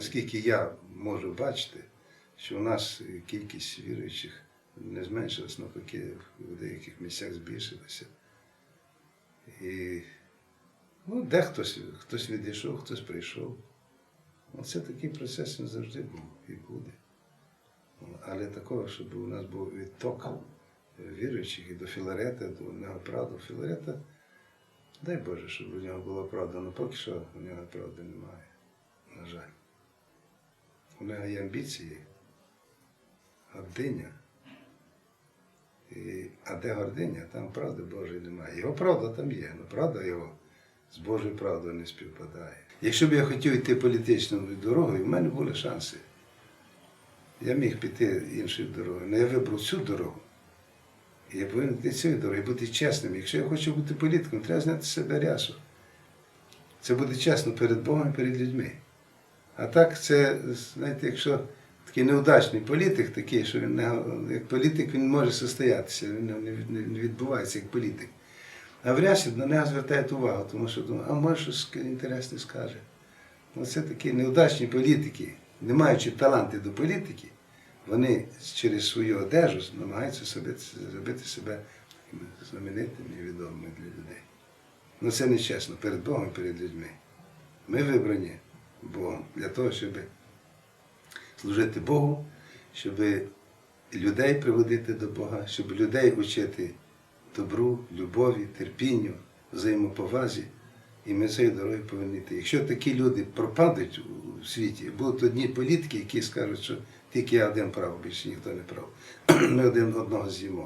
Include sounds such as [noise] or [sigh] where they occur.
наскільки я можу бачити, що у нас кількість віруючих не зменшилась, навпаки, в деяких місцях збільшилася. І ну, дехтось хтось відійшов, хтось прийшов. Оце такий процес він завжди був і буде. Але такого, щоб у нас був відток віруючих і до Філарета, до нього правди. Філарета, дай Боже, щоб у нього була правда, але поки що у нього правди немає. На жаль. У нього є амбіції, гординя. І, а де гординя, там правди Божої немає. Його правда там є, але правда його з Божою правдою не співпадає. Якщо б я хотів йти політичною дорогою, в мене були шанси. Я міг піти іншою дорогою, але я вибрав цю дорогу. І я повинен йти цією дорогою, бути чесним. Якщо я хочу бути політиком, треба зняти себе рясу. Це буде чесно перед Богом і перед людьми. А так, це, знаєте, якщо такий неудачний політик, такий, що він не, як політик він може состоятися, він не, відбувається як політик. А в на нього звертають увагу, тому що думають, а може щось інтересне скаже. Оце такі неудачні політики, не маючи таланти до політики, вони через свою одежу намагаються собі, зробити себе знаменитими і відомими для людей. Ну це нечесно перед Богом перед людьми. Ми вибрані Богом для того, щоб служити Богу, щоб людей приводити до Бога, щоб людей учити добру, любові, терпінню, взаємоповазі. І ми цією дорогою повинні йти. Якщо такі люди пропадуть у світі, будуть одні політики, які скажуть, що тільки я один прав, більше ніхто не прав. [clears throat] Ми один одного з'їмо.